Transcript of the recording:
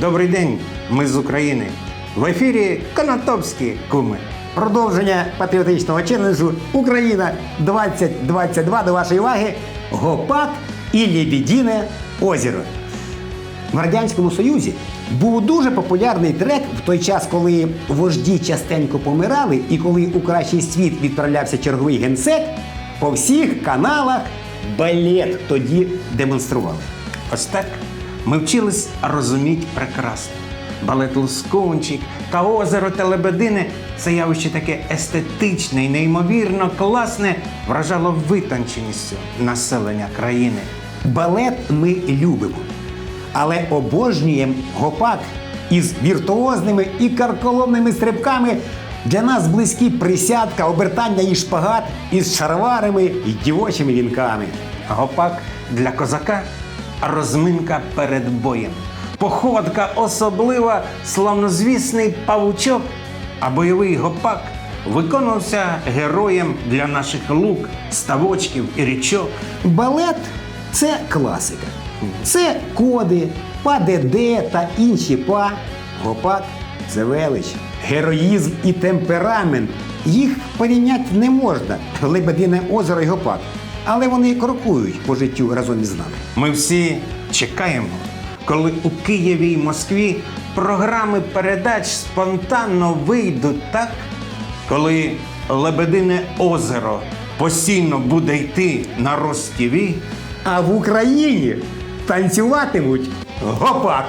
Добрий день, ми з України. В ефірі Конотопські куми. Продовження патріотичного челенджу Україна 2022 до вашої уваги Гопак і Лебедіне озеро. В Радянському Союзі був дуже популярний трек в той час, коли вожді частенько помирали, і коли у кращий світ відправлявся черговий генсек, по всіх каналах балет тоді демонстрували. Ось так ми вчились розуміти прекрасно. Балет Лускунчик та озеро Телебедини це явище таке естетичне і неймовірно класне вражало витонченістю населення країни. Балет ми любимо, але обожнюємо гопак із віртуозними і карколомними стрибками. Для нас близькі присядка, обертання і шпагат із шароварами і дівочими вінками. Гопак для козака розминка перед боєм. Походка особлива, славнозвісний павучок, а бойовий гопак виконувався героєм для наших лук, ставочків і річок. Балет це класика. Це коди, па-де-де та інші па. Гопак це велич, героїзм і темперамент. Їх порівняти не можна. Лебедине озеро і гопак. Але вони крокують по життю разом із нами. Ми всі чекаємо, коли у Києві і Москві програми передач спонтанно вийдуть так, коли Лебедине озеро постійно буде йти на Ростіві. А в Україні танцюватимуть гопак.